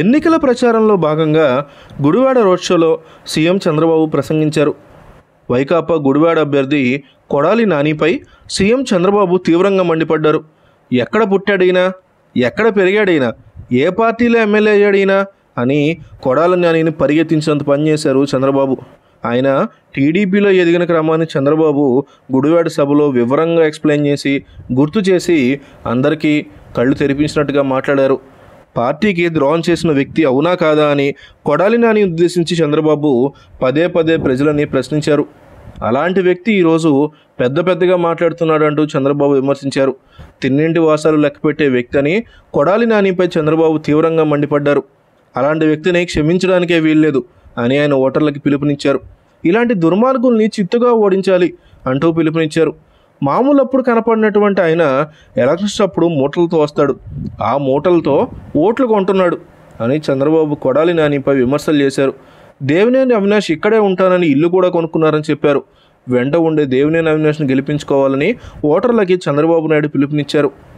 ఎన్నికల ప్రచారంలో భాగంగా గుడివాడ రోడ్ షోలో సీఎం చంద్రబాబు ప్రసంగించారు. వైకాపా గుడివాడ అభ్యర్థి కొడాలి నానిపై సీఎం చంద్రబాబు తీవ్రంగా మండిపడ్డారు. ఎక్కడ పుట్టాడైనా ఎక్కడ పెరిగాడైనా ఏ పార్టీలో ఎమ్మెల్యే అయ్యాడైనా అని కొడాలి నానిని పరిగెత్తించినంత పనిచేశారు చంద్రబాబు. ఆయన టీడీపీలో ఎదిగిన క్రమాన్ని చంద్రబాబు గుడివాడ సభలో వివరంగా ఎక్స్ప్లెయిన్ చేసి గుర్తు చేసి అందరికీ కళ్ళు తెరిపించినట్టుగా మాట్లాడారు. పార్టీకి ద్రోహం చేసిన వ్యక్తి అవునా కాదా అని కొడాలి నాని ఉద్దేశించి చంద్రబాబు పదే పదే ప్రజలని ప్రశ్నించారు. అలాంటి వ్యక్తి ఈరోజు పెద్ద పెద్దగా మాట్లాడుతున్నాడు అంటూ చంద్రబాబు విమర్శించారు. తిన్నింటి వాసాలు లెక్కపెట్టే వ్యక్తి అని కొడాలి నానిపై చంద్రబాబు తీవ్రంగా మండిపడ్డారు. అలాంటి వ్యక్తిని క్షమించడానికే వీల్లేదు అని ఆయన ఓటర్లకి పిలుపునిచ్చారు. ఇలాంటి దుర్మార్గుల్ని చిత్తుగా ఓడించాలి అంటూ పిలుపునిచ్చారు. మామూలప్పుడు కనపడినటువంటి ఆయన ఎలక్షన్స్ అప్పుడు మూటలతో వస్తాడు. ఆ మూటలతో ఓట్లు కొంటున్నాడు అని చంద్రబాబు కొడాలి నానిపై విమర్శలు చేశారు. దేవినేని అవినాష్ ఇక్కడే ఉంటానని ఇల్లు కూడా కొనుక్కున్నారని చెప్పారు. వెంట ఉండే దేవినేని అవినాష్ని గెలిపించుకోవాలని ఓటర్లకి చంద్రబాబు నాయుడు పిలుపునిచ్చారు.